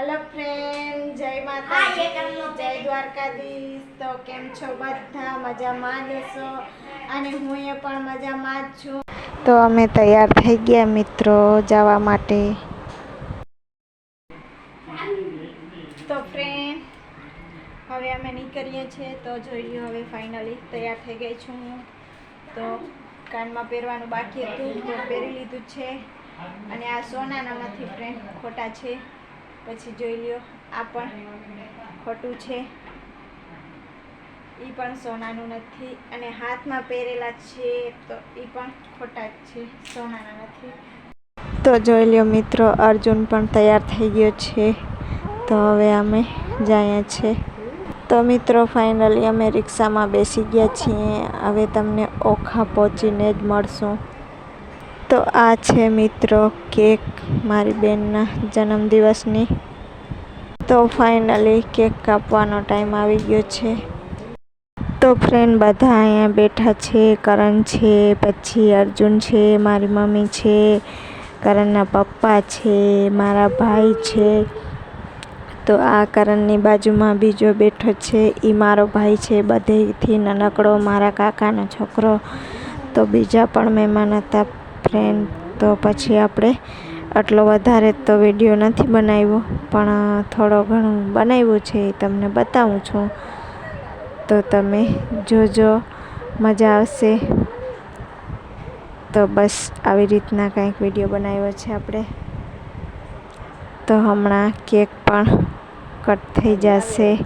Hello friend જય માતાજી જય દ્વારકાધીશ તો કેમ છો બધા? મજામાં જ હશો અને હું એ પણ મજામાં જ છું. તો અમે તૈયાર થઈ ગયા મિત્રો જવા માટે. તો ફ્રેન્ડ હવે અમે નીકળીએ છીએ. તો જોઈએ હવે ફાઇનલી તૈયાર થઈ ગઈ છું હું. તો કાનમાં પહેરવાનું બાકી હતું. તો પહેરી લીધું છે. અને આ સોનાનામાંથી ફ્રેન્ડ ખોટા છે. પછી જોઈ લ્યો, આ પણ ખોટું છે. એ પણ સોનાનું નથી અને હાથમાં પહેરેલા છે તો એ પણ ખોટા જ છે, સોનાના નથી. તો જોઈ લ્યો મિત્રો, અર્જુન પણ તૈયાર થઈ ગયો છે. તો હવે અમે જઈએ છીએ. તો મિત્રો ફાઇનલી અમે રિક્ષામાં બેસી ગયા છીએ. હવે તમને ઓખા પહોંચીને જ મળશું. તો આ છે મિત્રો કેક મારી બેનના જન્મદિવસની. તો ફાઇનલી કેક કાપવાનો ટાઈમ આવી ગયો છે. તો ફ્રેન્ડ બધા અહીંયા બેઠા છે, કરણ છે, પછી અર્જુન છે, મારી મમ્મી છે, કરણના પપ્પા છે, મારા ભાઈ છે. તો આ કરણની બાજુમાં બીજો બેઠો છે એ મારો ભાઈ છે, બધેથી નાનકડો મારા કાકાનો છોકરો. તો બીજા પણ મહેમાન હતા. ફ્રેન્ડ તો પછી આપણે આટલો વધારે તો વીડિયો નથી બનાવ્યો, પણ થોડો ઘણું બનાવ્યું છે એ તમને બતાવું છું. તો તમે જોજો, મજા આવશે. તો બસ આવી રીતના કંઈક વીડિયો બનાવ્યો છે આપણે. તો હમણાં કેક પણ કટ થઈ જશે.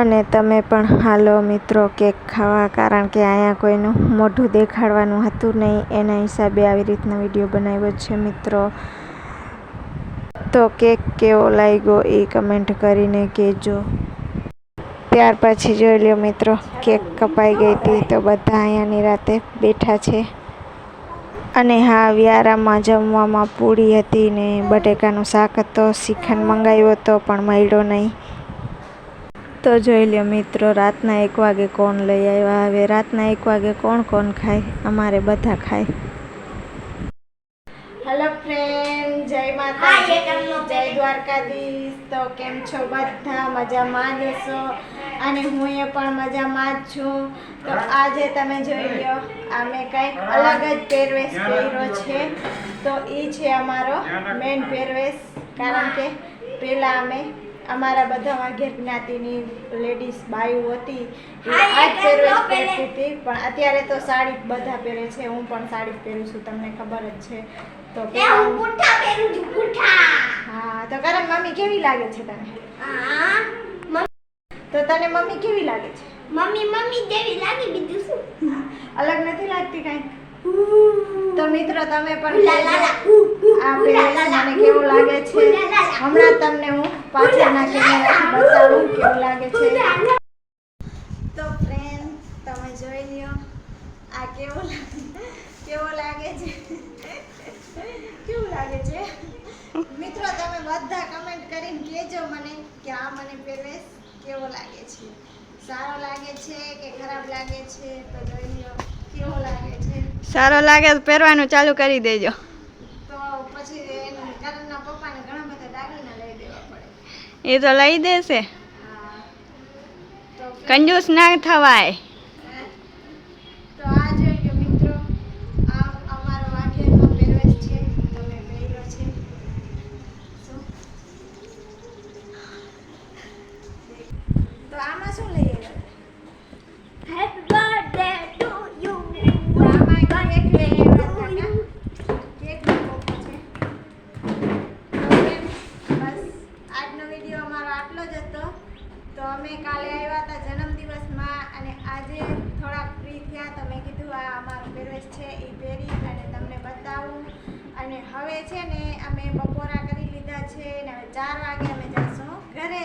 અને તમે પણ હાલો મિત્રો કેક ખાવા, કારણ કે અહીંયા કોઈનું મોઢું દેખાડવાનું હતું નહીં. એના હિસાબે આવી રીતના વીડિયો બનાવ્યો છે મિત્રો. તો કેક કેવો લાગ્યો એ કમેન્ટ કરીને કહેજો. ત્યાર પછી જોઈ લ્યો મિત્રો, કેક કપાઈ ગઈ હતી તો બધા અહીંયાની રાતે બેઠા છે. અને હા, વ્યારામાં જમવામાં પૂરી હતી ને બટેકાનું શાક હતો, શ્રીખંડ મંગાવ્યો હતો, પણ મળ્યો નહીં. તો જોઈ લ્યો મિત્રો, રાતના એક વાગે કોણ લઈ આવ્યા? હવે રાતના એક વાગે કોણ કોણ ખાય? અમારે બધા ખાય. હેલો ફ્રેન્ડ જય માતાજી, જય દ્વારકાધીશ. તો કેમ છો બધા? મજામાં જ હશો? અને હું એ પણ મજામાં જ છું. તો આજે તમે જોઈ લ્યો આ મેં કંઈક અલગ જ પહેરવેશ પહેર્યો છે. તો એ છે અમારો મેન પહેરવેશ. કારણ કે પહેલાં અમે અમારા બધા વાઘેર જ્ઞાતિની લેડીઝ બાયુ હતી. આ જ પહેરવેશ પહેરતી હતી. પણ અત્યારે તો સાડી બધા પહેરે છે. હું પણ સાડી પહેરું છું. તમને ખબર જ છે. તો હું પુઠ્ઠા પહેરું છું પુઠ્ઠા હા તો કરમ મમ્મી કેવી લાગે છે તને? તો તને મમ્મી કેવી લાગે છે? મમ્મી મમ્મી જેવી લાગી બીજું શું? અલગ નથી લાગતી કાંઈ? તો મિત્રો તમે પણ લાલા આ મને કેવું લાગે છે? હમણાં તમને હું પાછળના કેમેરાથી બતાવું કેવું લાગે છે. તો ફ્રેન્ડ તમે જોઈ લ્યો, આ કેવો કેવો લાગે છે? કેવું લાગે છે? મિત્રો, તમે બધા કમેન્ટ કરીને કહેજો મને કે આ મને પહેરવેશ કેવો લાગે છે. સારો લાગે છે કે ખરાબ લાગે છે? તો જોઈ લ્યો, કેવો લાગે છે? સારો લાગે તો પહેરવાનું ચાલુ કરી દેજો તો પછી એના કરણના પપ્પાને ઘણા બધા દાગીના લઈ દેવા પડે એ તો લઈ દેશે. કંજૂસ ના થવાય. તો આ જોઈ લો મિત્રો આ અમારો વાઘેરનો પહેરવેશ છે તમે પહેર્યો છે શું તો આમાં શું લઈ આવ્યા હેપી બર્થડે ટુ યુ તો આમાં કેક લઈ આવ્યા હતા કેકનો કોપો છે તો બેન, બસ આજનો વીડિયો અમારો આટલો જ હતો તો અમે કાલે આવ્યા હતા જન્મદિવસમાં અને આજે થોડાક ફ્રી થયા તો મેં કીધું આ અમારો પહેરવેશ છે એ પહેરી અને તમને બતાવું. અને હવે છે ને અમે બપોરા કરી લીધા છે ને હવે ચાર વાગે અમે જઈશું ઘરે.